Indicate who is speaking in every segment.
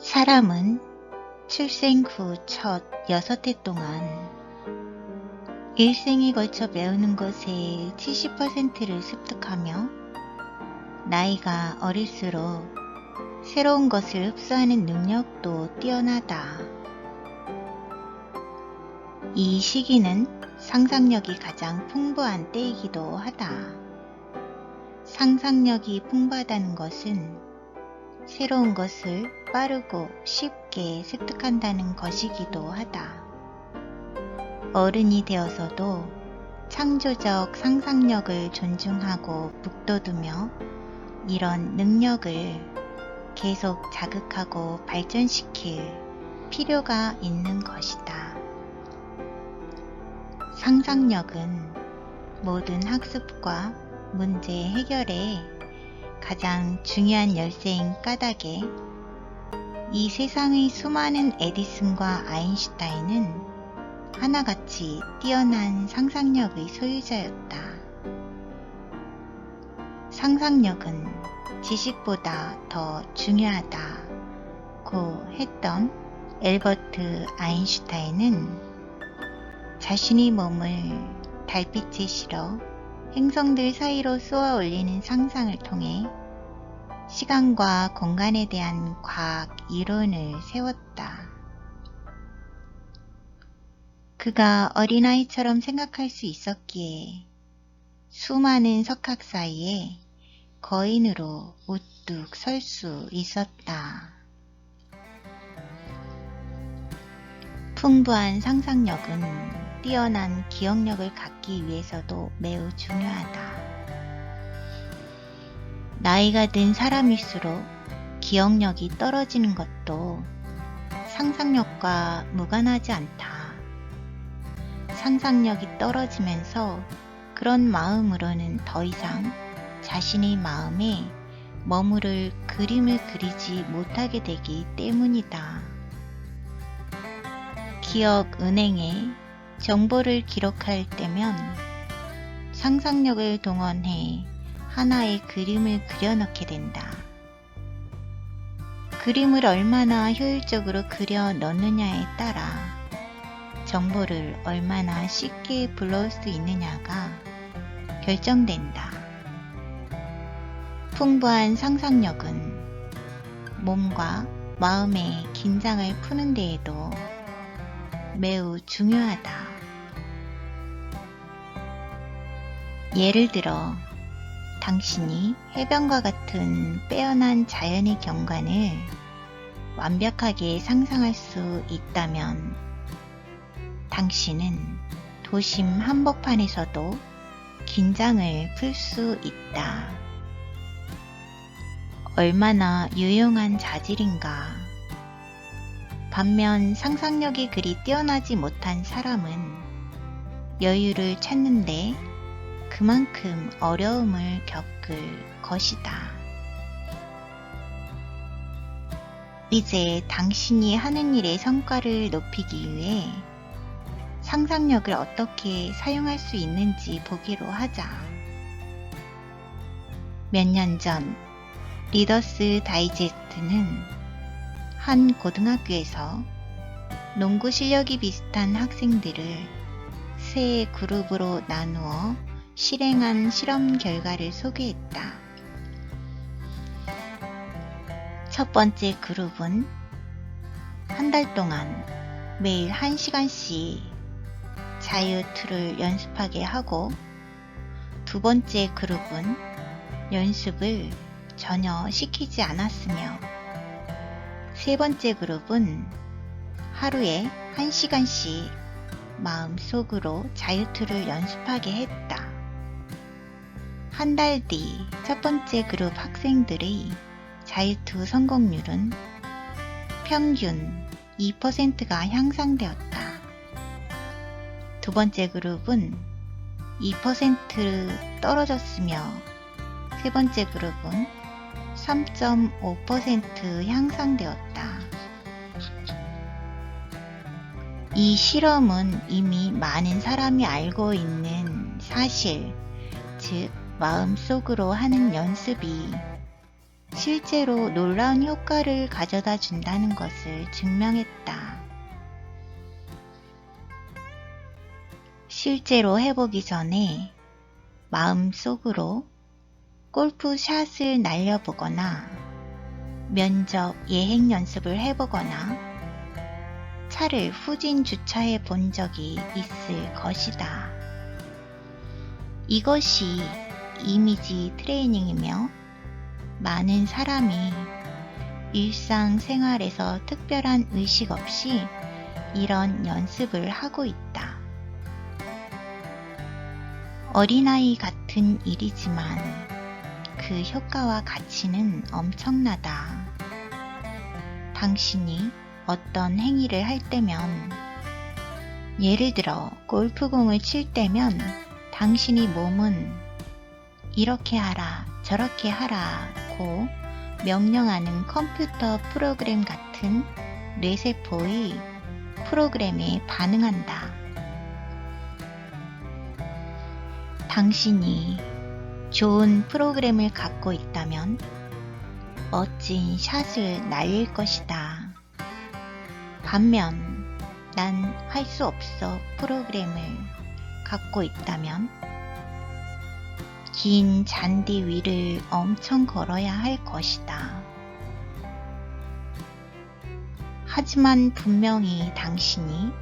Speaker 1: 사람은 출생 후 첫 여섯 해 동안 일생에 걸쳐 배우는 것의 70%를 습득하며 나이가 어릴수록 새로운 것을 흡수하는 능력도 뛰어나다. 이 시기는 상상력이 가장 풍부한 때이기도 하다. 상상력이 풍부하다는 것은 새로운 것을 빠르고 쉽게 습득한다는 것이기도 하다. 어른이 되어서도 창조적 상상력을 존중하고 북돋우며 이런 능력을 계속 자극하고 발전시킬 필요가 있는 것이다. 상상력은 모든 학습과 문제 해결에 가장 중요한 열쇠인 까닭에 이 세상의 수많은 에디슨과 아인슈타인은 하나같이 뛰어난 상상력의 소유자였다. 상상력은 지식보다 더 중요하다 고 했던 엘버트 아인슈타인은 자신의 몸을 달빛에 실어 행성들 사이로 쏘아 올리는 상상을 통해 시간과 공간에 대한 과학 이론을 세웠다. 그가 어린아이처럼 생각할 수 있었기에 수많은 석학 사이에 거인으로 우뚝 설 수 있었다. 풍부한 상상력은 뛰어난 기억력을 갖기 위해서도 매우 중요하다. 나이가 든 사람일수록 기억력이 떨어지는 것도 상상력과 무관하지 않다. 상상력이 떨어지면서 그런 마음으로는 더 이상 자신의 마음에 머무를 그림을 그리지 못하게 되기 때문이다. 기억 은행에 정보를 기록할 때면 상상력을 동원해 하나의 그림을 그려넣게 된다. 그림을 얼마나 효율적으로 그려 넣느냐에 따라 정보를 얼마나 쉽게 불러올 수 있느냐가 결정된다. 풍부한 상상력은 몸과 마음의 긴장을 푸는 데에도 매우 중요하다. 예를 들어, 당신이 해변과 같은 빼어난 자연의 경관을 완벽하게 상상할 수 있다면, 당신은 도심 한복판에서도 긴장을 풀 수 있다. 얼마나 유용한 자질인가. 반면 상상력이 그리 뛰어나지 못한 사람은 여유를 찾는데 그만큼 어려움을 겪을 것이다. 이제 당신이 하는 일의 성과를 높이기 위해 상상력을 어떻게 사용할 수 있는지 보기로 하자. 몇 년 전 리더스 다이제스트는 한 고등학교에서 농구 실력이 비슷한 학생들을 세 그룹으로 나누어 실행한 실험 결과를 소개했다. 첫 번째 그룹은 한 달 동안 매일 1시간씩 자유투를 연습하게 하고 두 번째 그룹은 연습을 전혀 시키지 않았으며 세 번째 그룹은 하루에 1시간씩 마음속으로 자유투를 연습하게 했다. 한 달 뒤 첫 번째 그룹 학생들의 자유투 성공률은 평균 2%가 향상되었다. 두 번째 그룹은 2% 떨어졌으며 세 번째 그룹은 3.5% 향상되었다. 이 실험은 이미 많은 사람이 알고 있는 사실, 즉, 마음속으로 하는 연습이 실제로 놀라운 효과를 가져다 준다는 것을 증명했다. 실제로 해보기 전에 마음속으로 골프 샷을 날려보거나 면접 예행 연습을 해보거나 차를 후진 주차해 본 적이 있을 것이다. 이것이 이미지 트레이닝이며 많은 사람이 일상생활에서 특별한 의식 없이 이런 연습을 하고 있다. 어린아이 같은 일이지만 그 효과와 가치는 엄청나다. 당신이 어떤 행위를 할 때면, 예를 들어 골프공을 칠 때면 당신이 몸은 이렇게 하라, 저렇게 하라고 명령하는 컴퓨터 프로그램 같은 뇌세포의 프로그램에 반응한다. 당신이 좋은 프로그램을 갖고 있다면 멋진 샷을 날릴 것이다. 반면 난 할 수 없어 프로그램을 갖고 있다면 긴 잔디 위를 엄청 걸어야 할 것이다. 하지만 분명히 당신이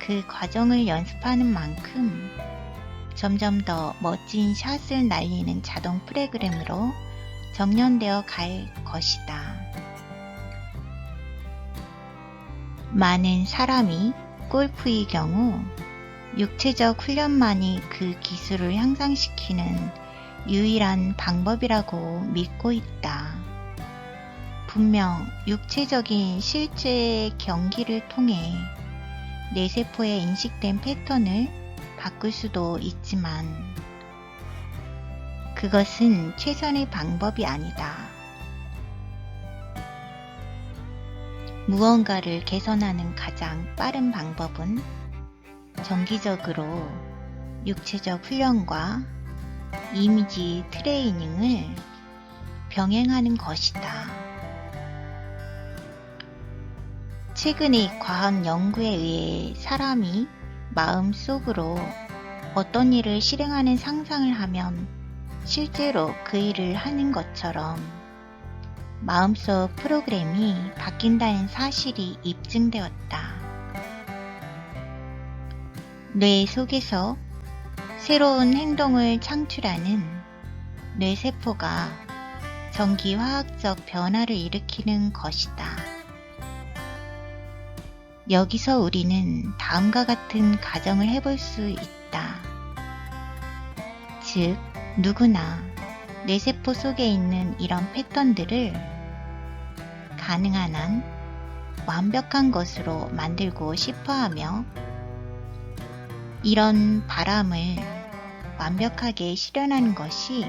Speaker 1: 그 과정을 연습하는 만큼 점점 더 멋진 샷을 날리는 자동 프로그램으로 정년되어 갈 것이다. 많은 사람이 골프의 경우 육체적 훈련만이 그 기술을 향상시키는 유일한 방법이라고 믿고 있다. 분명 육체적인 실제 경기를 통해 뇌세포에 인식된 패턴을 바꿀 수도 있지만 그것은 최선의 방법이 아니다. 무언가를 개선하는 가장 빠른 방법은 정기적으로 육체적 훈련과 이미지 트레이닝을 병행하는 것이다. 최근의 과학 연구에 의해 사람이 마음속으로 어떤 일을 실행하는 상상을 하면 실제로 그 일을 하는 것처럼 마음속 프로그램이 바뀐다는 사실이 입증되었다. 뇌 속에서 새로운 행동을 창출하는 뇌세포가 전기화학적 변화를 일으키는 것이다. 여기서 우리는 다음과 같은 가정을 해볼 수 있다. 즉, 누구나 뇌세포 속에 있는 이런 패턴들을 가능한 한 완벽한 것으로 만들고 싶어 하며 이런 바람을 완벽하게 실현하는 것이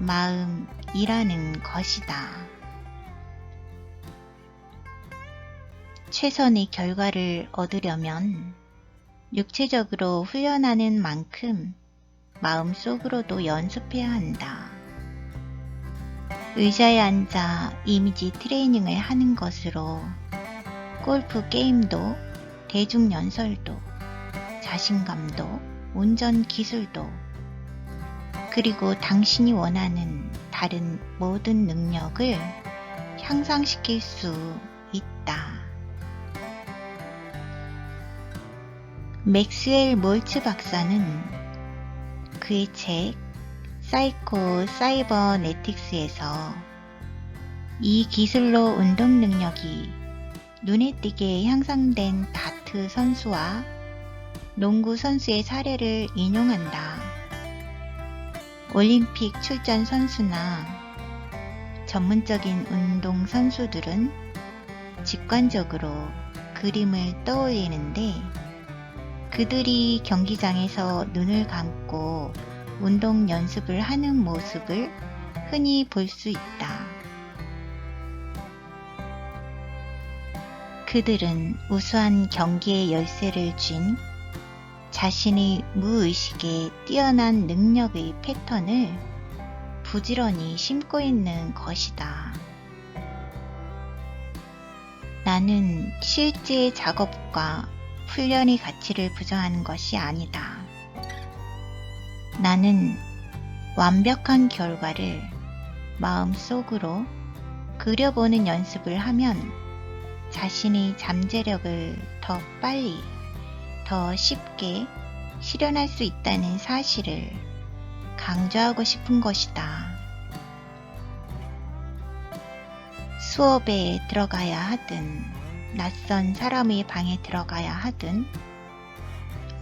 Speaker 1: 마음이라는 것이다. 최선의 결과를 얻으려면 육체적으로 훈련하는 만큼 마음속으로도 연습해야 한다. 의자에 앉아 이미지 트레이닝을 하는 것으로 골프 게임도 대중연설도 자신감도 운전 기술도 그리고 당신이 원하는 다른 모든 능력을 향상시킬 수 있다. 맥스웰 몰츠 박사는 그의 책 사이코 사이버네틱스에서 이 기술로 운동 능력이 눈에 띄게 향상된 다트 선수와 농구 선수의 사례를 인용한다. 올림픽 출전 선수나 전문적인 운동 선수들은 직관적으로 그림을 떠올리는데 그들이 경기장에서 눈을 감고 운동 연습을 하는 모습을 흔히 볼 수 있다. 그들은 우수한 경기의 열쇠를 쥔 자신의 무의식에 뛰어난 능력의 패턴을 부지런히 심고 있는 것이다. 나는 실제 작업과 훈련의 가치를 부정하는 것이 아니다. 나는 완벽한 결과를 마음속으로 그려보는 연습을 하면 자신의 잠재력을 더 빨리, 더 쉽게 실현할 수 있다는 사실을 강조하고 싶은 것이다. 수업에 들어가야 하든, 낯선 사람의 방에 들어가야 하든,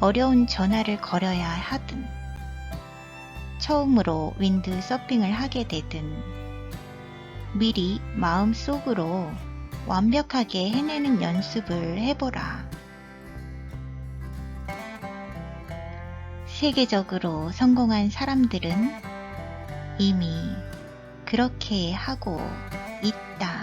Speaker 1: 어려운 전화를 걸어야 하든, 처음으로 윈드 서핑을 하게 되든, 미리 마음속으로 완벽하게 해내는 연습을 해보라. 세계적으로 성공한 사람들은 이미 그렇게 하고 있다.